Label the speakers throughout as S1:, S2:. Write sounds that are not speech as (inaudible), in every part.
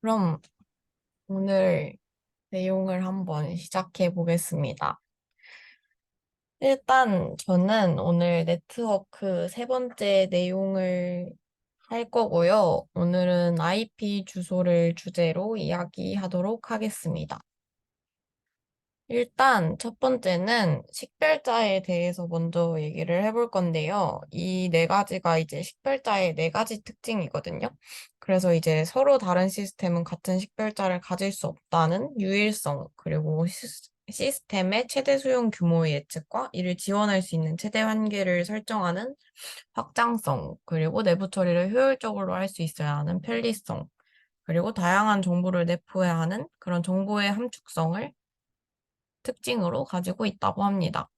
S1: 그럼 오늘 내용을 한번 시작해 보겠습니다. 일단 저는 오늘 네트워크 세 번째 내용을 할 거고요. 오늘은 IP 주소를 주제로 이야기하도록 하겠습니다. 일단 첫 번째는 식별자에 대해서 먼저 얘기를 해볼 건데요. 이 네 가지가 이제 식별자의 네 가지 특징이거든요. 그래서 이제 서로 다른 시스템은 같은 식별자를 가질 수 없다는 유일성, 그리고 시, 스템의 최대 수용 규모의 예측과 이를 지원할 수 있는 최대 한계를 설정하는 확장성, 그리고 내부 처리를 효율적으로 할 수 있어야 하는 편리성, 그리고 다양한 정보를 내포해야 하는 그런 정보의 함축성을 특징으로 가지고 있다고 합니다.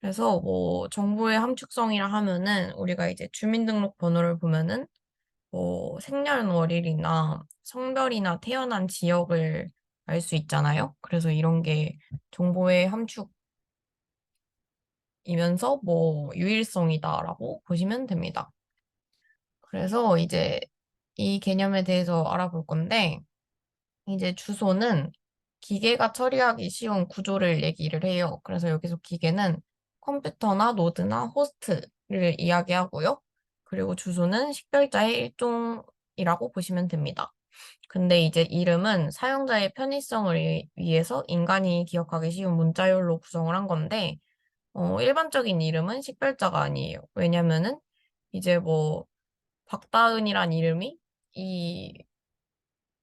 S1: 그래서 뭐 정보의 함축성이라 하면은 우리가 이제 주민등록번호를 보면은 뭐 생년월일이나 성별이나 태어난 지역을 알 수 있잖아요. 그래서 이런 게 정보의 함축이면서 뭐 유일성이다라고 보시면 됩니다. 그래서 이제 이 개념에 대해서 알아볼 건데 이제 주소는 기계가 처리하기 쉬운 구조를 얘기를 해요. 그래서 여기서 기계는 컴퓨터나 노드나 호스트를 이야기하고요. 그리고 주소는 식별자의 일종이라고 보시면 됩니다. 근데 이제 이름은 사용자의 편의성을 위해서 인간이 기억하기 쉬운 문자열로 구성을 한 건데, 어, 일반적인 이름은 식별자가 아니에요. 왜냐면은 이제 뭐 박다은이란 이름이 이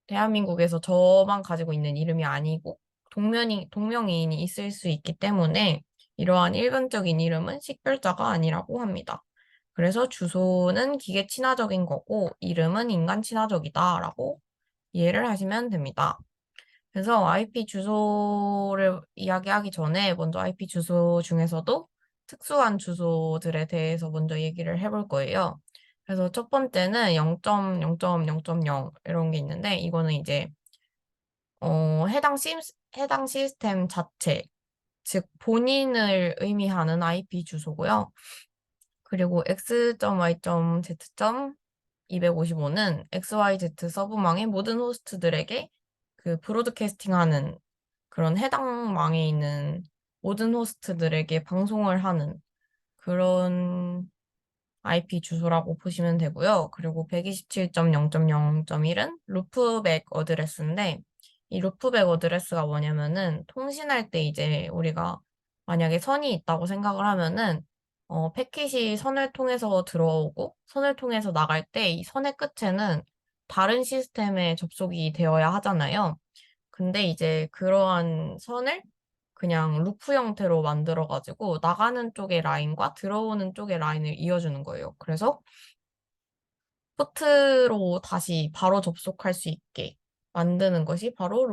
S1: 대한민국에서 저만 가지고 있는 이름이 아니고 동명이, 동명이인이 있을 수 있기 때문에 이러한 일반적인 이름은 식별자가 아니라고 합니다. 그래서 주소는 기계 친화적인 거고 이름은 인간 친화적이다라고 이해를 하시면 됩니다. 그래서 IP 주소를 이야기하기 전에 먼저 IP 주소 중에서도 특수한 주소들에 대해서 먼저 얘기를 해볼 거예요. 그래서 첫 번째는 0.0.0.0 이런 게 있는데 이거는 이제 어, 해당 시, 해당 시스템 자체, 즉 본인을 의미하는 IP 주소고요. 그리고 x.y.z.255는 XYZ 서브망의 모든 호스트들에게 그 브로드캐스팅하는 그런 해당 망에 있는 모든 호스트들에게 방송을 하는 그런 IP 주소라고 보시면 되고요. 그리고 127.0.0.1은 루프백 어드레스인데 이 루프백 어드레스가 뭐냐면은 통신할 때 이제 우리가 만약에 선이 있다고 생각을 하면은 어, 패킷이 선을 통해서 들어오고 선을 통해서 나갈 때 이 선의 끝에는 다른 시스템에 접속이 되어야 하잖아요. 근데 이제 그러한 선을 그냥 루프 형태로 만들어가지고 나가는 쪽의 라인과 들어오는 쪽의 라인을 이어주는 거예요. 그래서 포트로 다시 바로 접속할 수 있게 만드는 것이 바로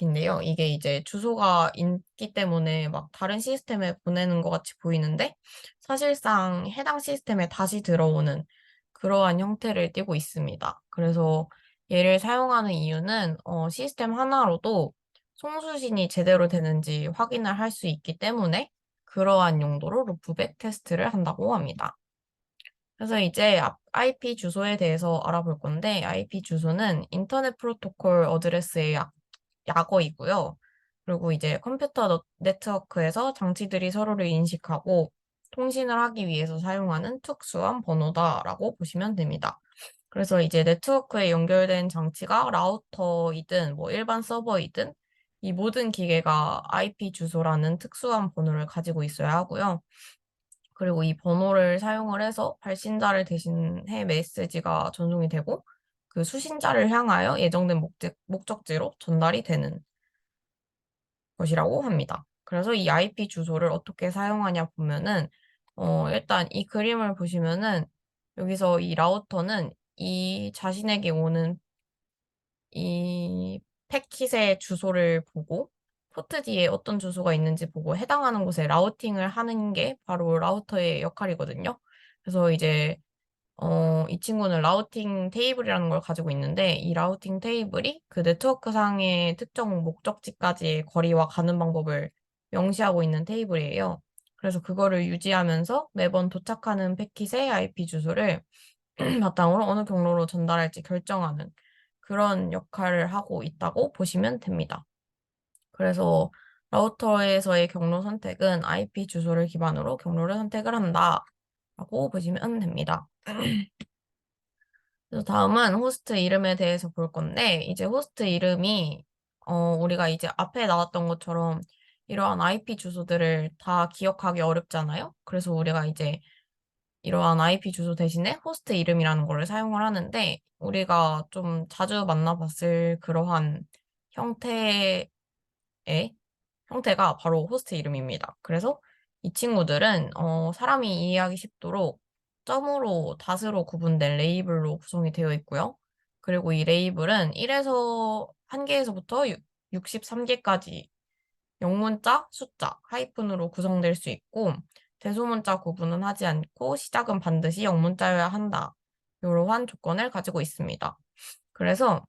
S1: 루프백인데요. 이게 이제 주소가 있기 때문에 막 다른 시스템에 보내는 것 같이 보이는데 사실상 해당 시스템에 다시 들어오는 그러한 형태를 띠고 있습니다. 그래서 얘를 사용하는 이유는 어, 시스템 하나로도 송수신이 제대로 되는지 확인을 할 수 있기 때문에 그러한 용도로 루프백 테스트를 한다고 합니다. 그래서 이제 IP 주소에 대해서 알아볼 건데 IP 주소는 인터넷 프로토콜 어드레스의 약, 약어이고요. 그리고 이제 컴퓨터 네트워크에서 장치들이 서로를 인식하고 통신을 하기 위해서 사용하는 특수한 번호다라고 보시면 됩니다. 그래서 이제 네트워크에 연결된 장치가 라우터이든 뭐 일반 서버이든 이 모든 기계가 IP 주소라는 특수한 번호를 가지고 있어야 하고요. 그리고 이 번호를 사용을 해서 발신자를 대신해 메시지가 전송이 되고 그 수신자를 향하여 예정된 목적, 목적지로 전달이 되는 것이라고 합니다. 그래서 이 IP 주소를 어떻게 사용하냐 보면은 어, 일단 이 그림을 보시면은 여기서 이 라우터는 이 자신에게 오는 이 패킷의 주소를 보고 포트 뒤에 어떤 주소가 있는지 보고 해당하는 곳에 라우팅을 하는 게 바로 라우터의 역할이거든요. 그래서 이제 어, 이 친구는 라우팅 테이블이라는 걸 가지고 있는데 이 라우팅 테이블이 그 네트워크 상의 특정 목적지까지의 거리와 가는 방법을 명시하고 있는 테이블이에요. 그래서 그거를 유지하면서 매번 도착하는 패킷의 IP 주소를 (clears throat) 바탕으로 어느 경로로 전달할지 결정하는 그런 역할을 하고 있다고 보시면 됩니다. 그래서 라우터에서의 경로 선택은 IP 주소를 기반으로 경로를 선택을 한다 라고 보시면 됩니다. (clears throat) 그래서 다음은 호스트 이름에 대해서 볼 건데, 이제 호스트 이름이, 어, 우리가 이제 앞에 나왔던 것처럼 이러한 IP 주소들을 다 기억하기 어렵잖아요? 그래서 우리가 이제 이러한 IP 주소 대신에 호스트 이름이라는 거를 사용을 하는데, 우리가 좀 자주 만나봤을 그러한 형태의 형태가 바로 호스트 이름입니다. 그래서 이 친구들은 어, 사람이 이해하기 쉽도록 점으로 닷으로 구분된 레이블로 구성이 되어 있고요. 그리고 이 레이블은 1에서 1개에서부터 63개까지 영문자, 숫자, 하이픈으로 구성될 수 있고 대소문자 구분은 하지 않고 시작은 반드시 영문자여야 한다. 이러한 조건을 가지고 있습니다. 그래서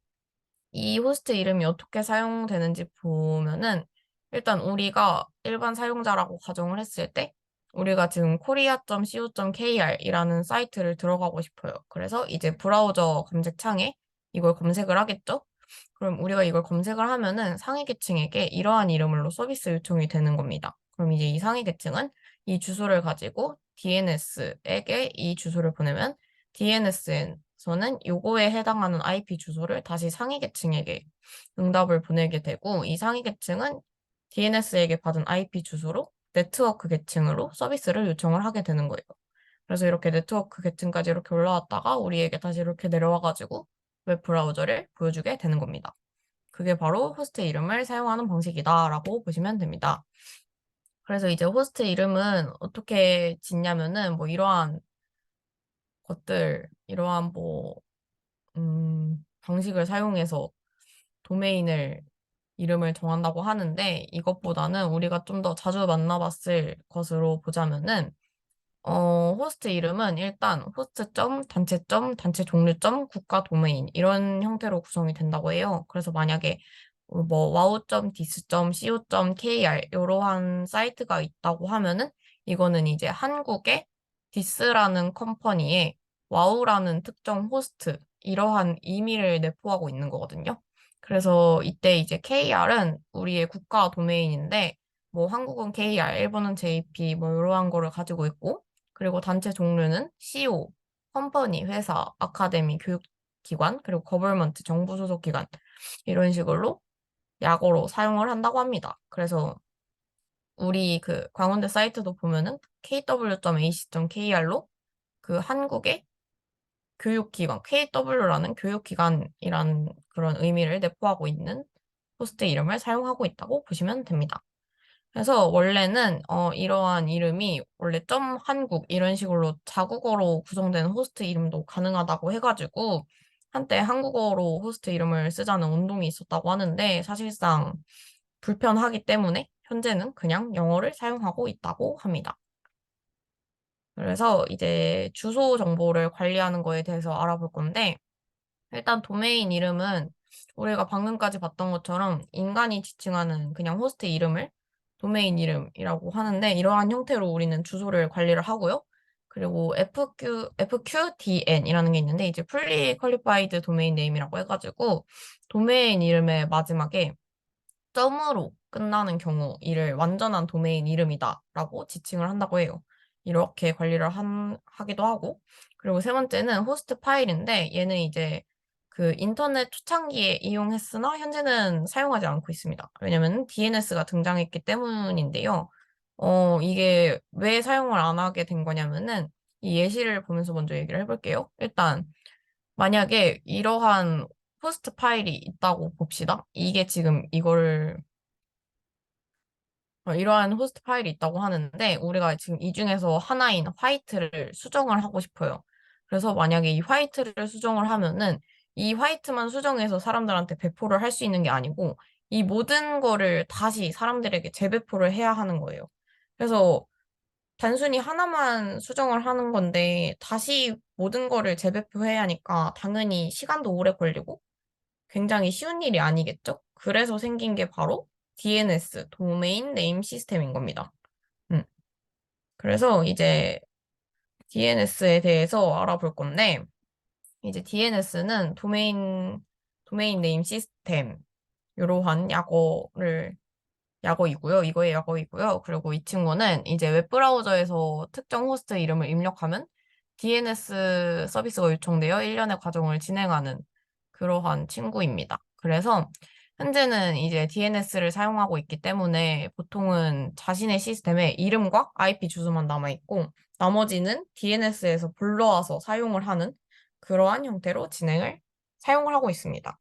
S1: 이 호스트 이름이 어떻게 사용되는지 보면은 일단 우리가 일반 사용자라고 가정을 했을 때 우리가 지금 korea.co.kr이라는 사이트를 들어가고 싶어요. 그래서 이제 브라우저 검색창에 이걸 검색을 하겠죠? 그럼 우리가 이걸 검색을 하면은 상위 계층에게 이러한 이름으로 서비스 요청이 되는 겁니다. 그럼 이제 이 상위 계층은 이 주소를 가지고 DNS에게 이 주소를 보내면 DNS에서는 요거에 해당하는 IP 주소를 다시 상위 계층에게 응답을 보내게 되고 이 상위 계층은 DNS에게 받은 IP 주소로 네트워크 계층으로 서비스를 요청을 하게 되는 거예요. 그래서 이렇게 네트워크 계층까지 이렇게 올라왔다가 우리에게 다시 이렇게 내려와가지고 웹 브라우저를 보여주게 되는 겁니다. 그게 바로 호스트 이름을 사용하는 방식이다라고 보시면 됩니다. 그래서 이제 호스트 이름은 어떻게 짓냐면은 뭐 이러한 것들, 이러한 뭐, 음, 방식을 사용해서 도메인을 이름을 정한다고 하는데 이것보다는 우리가 좀 더 자주 만나봤을 것으로 보자면은 어, 호스트 이름은 일단 호스트점, 단체점, 단체 종류점, 국가 도메인 이런 형태로 구성이 된다고 해요. 그래서 만약에 뭐 wow.dis.co.kr 이러한 사이트가 있다고 하면은 이거는 이제 한국의 디스라는 컴퍼니에 와우라는 특정 호스트 이러한 의미를 내포하고 있는 거거든요. 그래서 이때 이제 KR은 우리의 국가 도메인인데 뭐 한국은 KR, 일본은 JP 뭐 이러한 거를 가지고 있고 그리고 단체 종류는 CO, 컴퍼니, 회사, 아카데미, 교육기관 그리고 거벌먼트, 정부 소속 기관 이런 식으로 약어로 사용을 한다고 합니다. 그래서 우리 그 광운대 사이트도 보면은 kw.ac.kr로 그 한국의 교육기관, KW라는 교육기관이라는 그런 의미를 내포하고 있는 호스트 이름을 사용하고 있다고 보시면 됩니다. 그래서 원래는 어, 이러한 이름이 원래 점 한국 이런 식으로 자국어로 구성된 호스트 이름도 가능하다고 해가지고 한때 한국어로 호스트 이름을 쓰자는 운동이 있었다고 하는데 사실상 불편하기 때문에 현재는 그냥 영어를 사용하고 있다고 합니다. 그래서 이제 주소 정보를 관리하는 거에 대해서 알아볼 건데, 일단 도메인 이름은 우리가 방금까지 봤던 것처럼 인간이 지칭하는 그냥 호스트 이름을 도메인 이름이라고 하는데, 이러한 형태로 우리는 주소를 관리를 하고요. 그리고 FQ, FQDN이라는 게 있는데, 이제 Fully Qualified Domain Name이라고 해가지고, 도메인 이름의 마지막에 점으로 끝나는 경우 이를 완전한 도메인 이름이다라고 지칭을 한다고 해요. 이렇게 관리를 한, 하기도 하고 그리고 세 번째는 호스트 파일인데 얘는 이제 그 인터넷 초창기에 이용했으나 현재는 사용하지 않고 있습니다. 왜냐면 DNS가 등장했기 때문인데요. 어, 이게 왜 사용을 안 하게 된 거냐면은 이 예시를 보면서 먼저 얘기를 해볼게요. 일단 만약에 이러한 호스트 파일이 있다고 봅시다. 이게 지금 이걸 어, 이러한 호스트 파일이 있다고 하는데 우리가 지금 이 중에서 하나인 화이트를 수정을 하고 싶어요. 그래서 만약에 이 화이트를 수정을 하면은 이 화이트만 수정해서 사람들한테 배포를 할 수 있는 게 아니고 이 모든 거를 다시 사람들에게 재배포를 해야 하는 거예요. 그래서 단순히 하나만 수정을 하는 건데 다시 모든 거를 재배포해야 하니까 당연히 시간도 오래 걸리고 굉장히 쉬운 일이 아니겠죠? 그래서 생긴 게 바로 DNS, 도메인 네임 시스템인 겁니다. 음. 그래서 이제 DNS에 대해서 알아볼 건데, 이제 DNS는 도메인, 도메인 네임 시스템 이러한 약어를 약어이고요. 이거의 약어이고요. 그리고 이 친구는 이제 웹브라우저에서 특정 호스트 이름을 입력하면 DNS 서비스가 요청되어 일련의 과정을 진행하는 그러한 친구입니다. 그래서 현재는 이제 DNS를 사용하고 있기 때문에 보통은 자신의 시스템에 이름과 IP 주소만 남아있고 나머지는 DNS에서 불러와서 사용을 하는 그러한 형태로 진행을 사용을 하고 있습니다.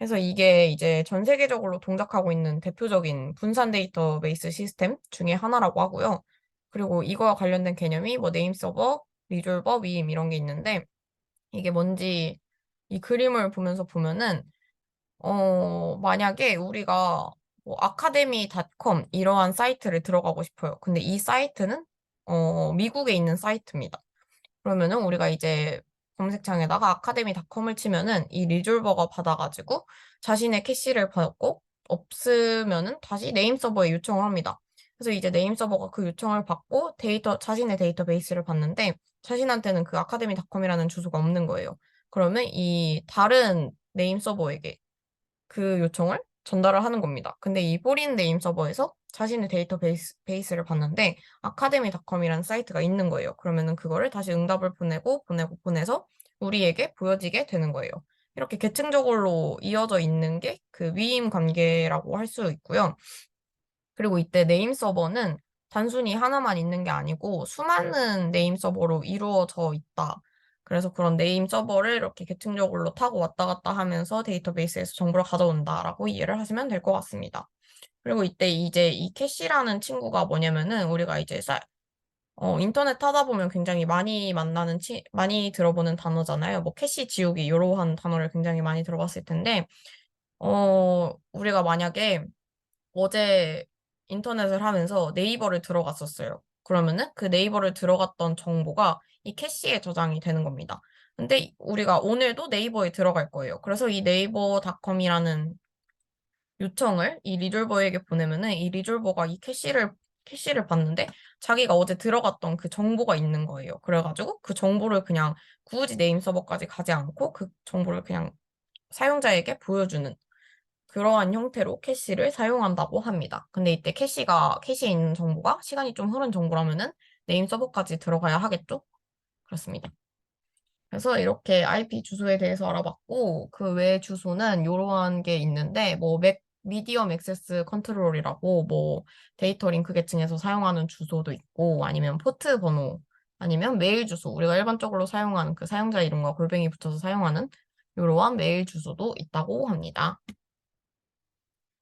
S1: 그래서 이게 이제 전 세계적으로 동작하고 있는 대표적인 분산 데이터베이스 시스템 중에 하나라고 하고요. 그리고 이거와 관련된 개념이 뭐 네임 서버, 리졸버, 위임 이런 게 있는데 이게 뭔지 이 그림을 보면서 보면은 어 만약에 우리가 뭐 아카데미닷컴 이러한 사이트를 들어가고 싶어요. 근데 이 사이트는 어 미국에 있는 사이트입니다. 그러면은 우리가 이제 검색창에다가 아카데미닷컴을 치면은 이 리졸버가 받아가지고 자신의 캐시를 받고 없으면은 다시 네임 서버에 요청을 합니다. 그래서 이제 네임 서버가 그 요청을 받고 데이터 자신의 데이터베이스를 받는데 자신한테는 그 아카데미닷컴이라는 주소가 없는 거예요. 그러면 이 다른 네임 서버에게 그 요청을 전달을 하는 겁니다. 근데 이 포린 네임 서버에서 자신의 데이터베이스 베이스를 봤는데 아카데미닷컴이라는 사이트가 있는 거예요. 그러면은 그거를 다시 응답을 보내고 보내고 보내서 우리에게 보여지게 되는 거예요. 이렇게 계층적으로 이어져 있는 게 그 위임 관계라고 할 수 있고요. 그리고 이때 네임 서버는 단순히 하나만 있는 게 아니고 수많은 네임 서버로 이루어져 있다. 그래서 그런 네임 서버를 이렇게 계층적으로 타고 왔다 갔다 하면서 데이터베이스에서 정보를 가져온다라고 이해를 하시면 될 것 같습니다. 그리고 이때 이제 이 캐시라는 친구가 뭐냐면은 우리가 이제 사, 어, 인터넷 타다 보면 굉장히 많이 만나는, 치, 많이 들어보는 단어잖아요. 뭐 캐시 지우기 이러한 단어를 굉장히 많이 들어봤을 텐데, 어, 우리가 만약에 어제 인터넷을 하면서 네이버를 들어갔었어요. 그러면은 그 네이버를 들어갔던 정보가 이 캐시에 저장이 되는 겁니다. 근데 우리가 오늘도 네이버에 들어갈 거예요. 그래서 이 네이버닷컴이라는 요청을 이 리졸버에게 보내면은 이 리졸버가 이 캐시를 캐시를 봤는데 자기가 어제 들어갔던 그 정보가 있는 거예요. 그래가지고 그 정보를 그냥 굳이 네임 서버까지 가지 않고 그 정보를 그냥 사용자에게 보여주는 그러한 형태로 캐시를 사용한다고 합니다. 근데 이때 캐시가 캐시에 있는 정보가 시간이 좀 흐른 정보라면은 네임 서버까지 들어가야 하겠죠? 그렇습니다. 그래서 이렇게 IP 주소에 대해서 알아봤고 그 외 주소는 이러한 게 있는데 뭐 맥, 미디엄 액세스 컨트롤이라고 뭐 데이터 링크 계층에서 사용하는 주소도 있고 아니면 포트 번호 아니면 메일 주소 우리가 일반적으로 사용하는 그 사용자 이름과 골뱅이 붙여서 사용하는 이러한 메일 주소도 있다고 합니다.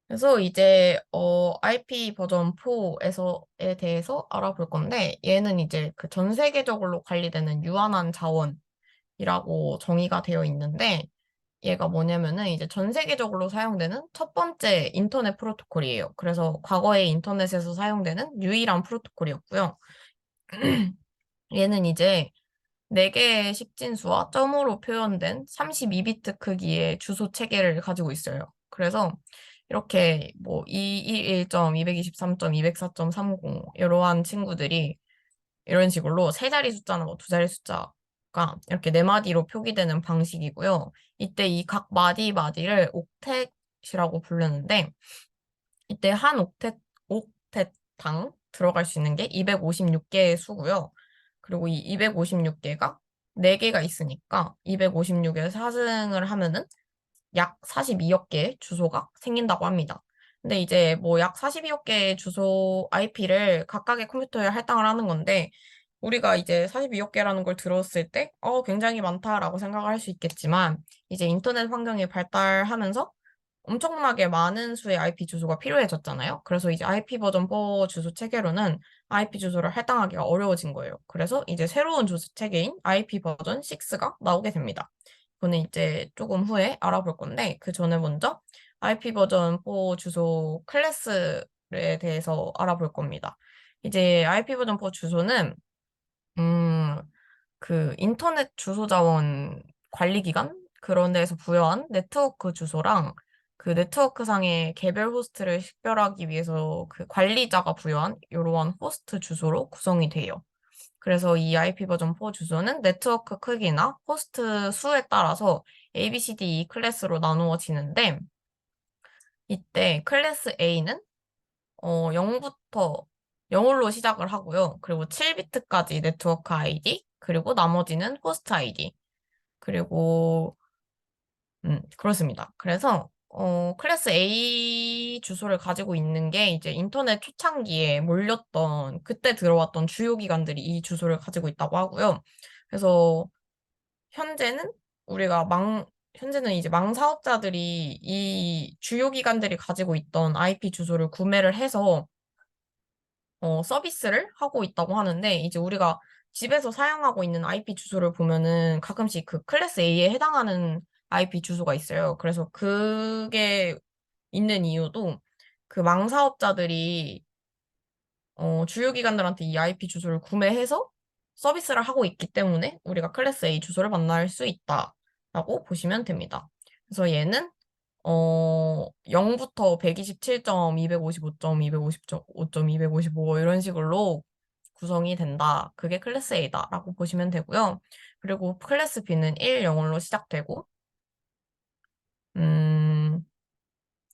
S1: 그래서 이제 어 IP 버전 4에서에 대해서 알아볼 건데 얘는 이제 그 전 세계적으로 관리되는 유한한 자원이라고 정의가 되어 있는데 얘가 뭐냐면은 이제 전 세계적으로 사용되는 첫 번째 인터넷 프로토콜이에요. 그래서 과거에 인터넷에서 사용되는 유일한 프로토콜이었고요. (clears throat) 얘는 이제 4개의 식진수와 점으로 표현된 32비트 크기의 주소 체계를 가지고 있어요. 그래서 이렇게 뭐211.223.204.30 이러한 친구들이 이런 식으로 세 자리 숫자나 뭐 두 자리 숫자가 이렇게 네 마디로 표기되는 방식이고요. 이때 이 각 마디 마디를 옥텟이라고 부르는데 이때 한 옥텟 옥텟당 들어갈 수 있는 게 256개의 수고요. 그리고 이 256개가 4개가 있으니까 256에 4승을 하면은 약 42억 개의 주소가 생긴다고 합니다. 근데 이제 뭐 약 42억 개의 주소 IP를 각각의 컴퓨터에 할당을 하는 건데 우리가 이제 42억 개라는 걸 들었을 때 어, 굉장히 많다라고 생각을 할 수 있겠지만 이제 인터넷 환경이 발달하면서 엄청나게 많은 수의 IP 주소가 필요해졌잖아요. 그래서 이제 IP 버전 4 주소 체계로는 IP 주소를 할당하기가 어려워진 거예요. 그래서 이제 새로운 주소 체계인 IP 버전 6가 나오게 됩니다. 그거는 이제 조금 후에 알아볼 건데 그 전에 먼저 IP 버전 4 주소 클래스에 대해서 알아볼 겁니다. 이제 IP 버전 4 주소는 음, 그 인터넷 주소 자원 관리 기관 그런 데에서 부여한 네트워크 주소랑 그 네트워크 상의 개별 호스트를 식별하기 위해서 그 관리자가 부여한 이러한 호스트 주소로 구성이 돼요. 그래서 이 IP 버전 4 주소는 네트워크 크기나 호스트 수에 따라서 A, B, C, D, E 클래스로 나누어지는데 이때 클래스 A는 어, 0부터 0으로 시작을 하고요. 그리고 7비트까지 네트워크 아이디, 그리고 나머지는 호스트 아이디. 그리고 음, 그렇습니다. 그래서 어, 클래스 A 주소를 가지고 있는 게 이제 인터넷 초창기에 몰렸던 그때 들어왔던 주요 기관들이 이 주소를 가지고 있다고 하고요. 그래서 현재는 우리가 망 현재는 이제 망 사업자들이 이 주요 기관들이 가지고 있던 IP 주소를 구매를 해서 어, 서비스를 하고 있다고 하는데 이제 우리가 집에서 사용하고 있는 IP 주소를 보면은 가끔씩 그 클래스 A에 해당하는 IP 주소가 있어요. 그래서 그게 있는 이유도 그 망 사업자들이 어, 주요 기관들한테 이 IP 주소를 구매해서 서비스를 하고 있기 때문에 우리가 클래스 A 주소를 만날 수 있다라고 보시면 됩니다. 그래서 얘는 어, 0부터 127.255.255.255 255 이런 식으로 구성이 된다. 그게 클래스 A다라고 보시면 되고요. 그리고 클래스 B는 1, 0으로 시작되고 음,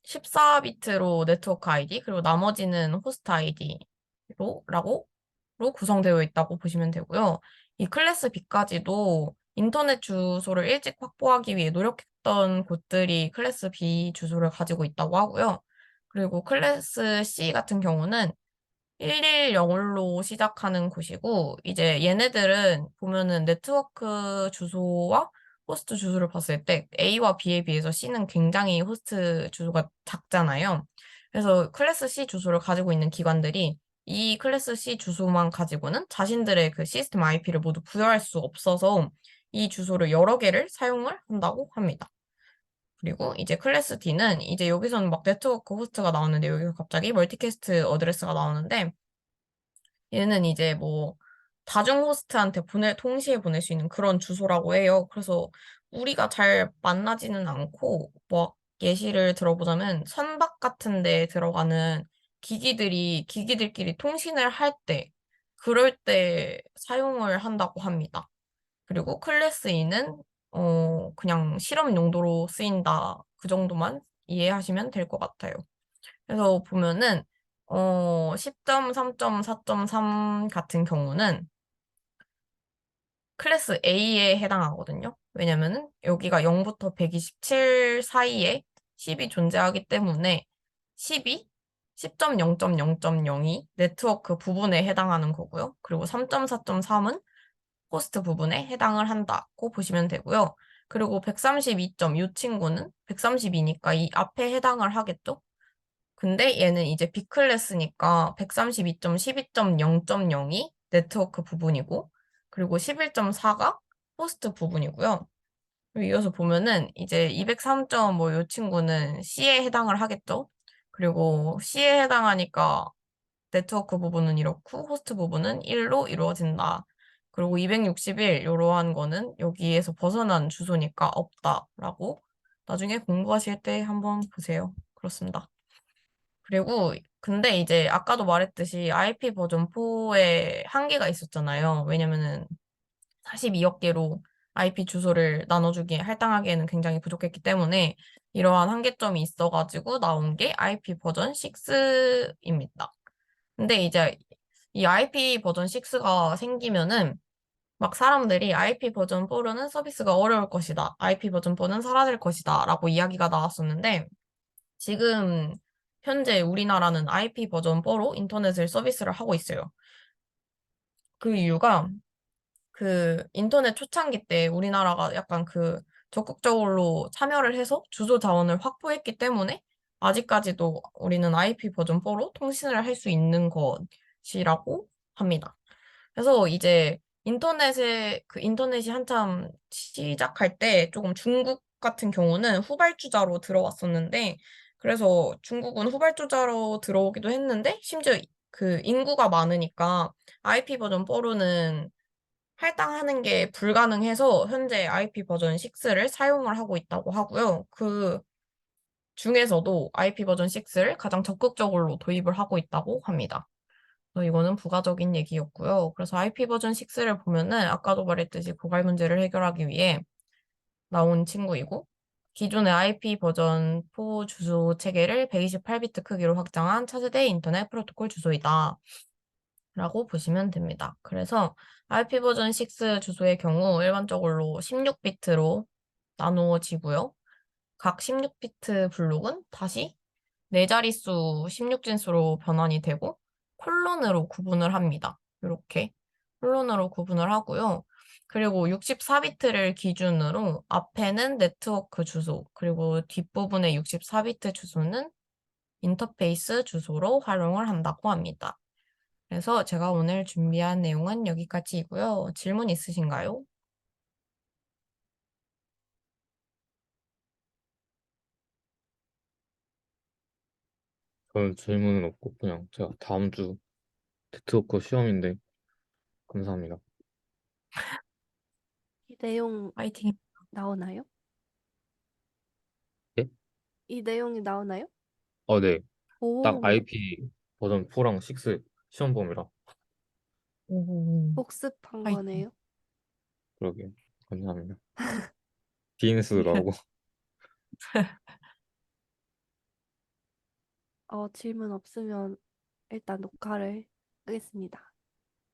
S1: 14비트로 네트워크 아이디, 그리고 나머지는 호스트 아이디로, 라고, 로 구성되어 있다고 보시면 되고요. 이 클래스 B까지도 인터넷 주소를 일찍 확보하기 위해 노력했던 곳들이 클래스 B 주소를 가지고 있다고 하고요. 그리고 클래스 C 같은 경우는 110로 시작하는 곳이고, 이제 얘네들은 보면은 네트워크 주소와 호스트 주소를 봤을 때 A와 B에 비해서 C는 굉장히 호스트 주소가 작잖아요. 그래서 클래스 C 주소를 가지고 있는 기관들이 이 클래스 C 주소만 가지고는 자신들의 그 시스템 IP를 모두 부여할 수 없어서 이 주소를 여러 개를 사용을 한다고 합니다. 그리고 이제 클래스 D는 이제 여기서는 막 네트워크 호스트가 나오는데 여기서 갑자기 멀티캐스트 어드레스가 나오는데 얘는 이제 뭐 다중 호스트한테 보내, 동시에 보낼 수 있는 그런 주소라고 해요. 그래서 우리가 잘 만나지는 않고, 뭐, 예시를 들어보자면, 선박 같은 데 들어가는 기기들이, 기기들끼리 통신을 할 때, 그럴 때 사용을 한다고 합니다. 그리고 클래스 E는, 어, 그냥 실험 용도로 쓰인다. 그 정도만 이해하시면 될 것 같아요. 그래서 보면은, 어, 10.3.4.3 같은 경우는 클래스 A에 해당하거든요. 왜냐면은 여기가 0부터 127 사이에 10이 존재하기 때문에 10이 10.0.0.02 네트워크 부분에 해당하는 거고요. 그리고 3.4.3은 호스트 부분에 해당을 한다고 보시면 되고요. 그리고 132.이 친구는 132니까 이 앞에 해당을 하겠죠? 근데 얘는 이제 B클래스니까 132.12.0.02 네트워크 부분이고 그리고 11.4가 호스트 부분이고요. 이어서 보면은 이제 203.5이 친구는 C에 해당을 하겠죠. 그리고 C에 해당하니까 네트워크 부분은 이렇고 호스트 부분은 1로 이루어진다. 그리고 261 이러한 거는 여기에서 벗어난 주소니까 없다라고 나중에 공부하실 때 한번 보세요. 그렇습니다. 그리고 근데 이제 아까도 말했듯이 IP 버전 4에 한계가 있었잖아요. 왜냐면은 42억 개로 IP 주소를 나눠주기에 할당하기에는 굉장히 부족했기 때문에 이러한 한계점이 있어가지고 나온 게 IP 버전 6입니다. 근데 이제 이 IP 버전 6가 생기면은 막 사람들이 IP 버전 4는 서비스가 어려울 것이다. IP 버전 4는 사라질 것이다. 라고 이야기가 나왔었는데 지금 현재 우리나라는 IP 버전 4로 인터넷을 서비스를 하고 있어요. 그 이유가 그 인터넷 초창기 때 우리나라가 약간 그 적극적으로 참여를 해서 주소 자원을 확보했기 때문에 아직까지도 우리는 IP 버전 4로 통신을 할 수 있는 것이라고 합니다. 그래서 이제 인터넷에 그 인터넷이 한참 시작할 때 조금 중국 같은 경우는 후발주자로 들어왔었는데 그래서 중국은 후발주자로 들어오기도 했는데 심지어 그 인구가 많으니까 IP 버전 4로는 할당하는 게 불가능해서 현재 IP 버전 6를 사용을 하고 있다고 하고요. 그 중에서도 IP 버전 6를 가장 적극적으로 도입을 하고 있다고 합니다. 이거는 부가적인 얘기였고요. 그래서 IP 버전 6를 보면은 아까도 말했듯이 고갈 문제를 해결하기 위해 나온 친구이고 기존의 IP 버전 4 주소 체계를 128비트 크기로 확장한 차세대 인터넷 프로토콜 주소이다. 라고 보시면 됩니다. 그래서 IP 버전 6 주소의 경우 일반적으로 16비트로 나누어지고요. 각 16비트 블록은 다시 네 자릿수 16진수로 변환이 되고 콜론으로 구분을 합니다. 이렇게 콜론으로 구분을 하고요. 그리고 64비트를 기준으로 앞에는 네트워크 주소, 그리고 뒷부분의 64비트 주소는 인터페이스 주소로 활용을 한다고 합니다. 그래서 제가 오늘 준비한 내용은 여기까지이고요. 질문 있으신가요?
S2: 저는 질문은 없고 그냥 제가 다음 주 네트워크 시험인데 감사합니다. (laughs)
S3: 이 내용
S1: 파이팅.
S3: 나오나요?
S2: 예?
S3: 이 내용이 나오나요?
S2: 어, 네. 딱
S3: 오,
S2: IP 버전 4랑 6 시험 범위라
S1: 오,
S3: 복습한
S1: 파이팅.
S3: 거네요.
S2: 그러게요. 감사합니다. (laughs) DNS도 나오고 (laughs)
S3: 어, 질문 없으면 일단 녹화를 끄겠습니다.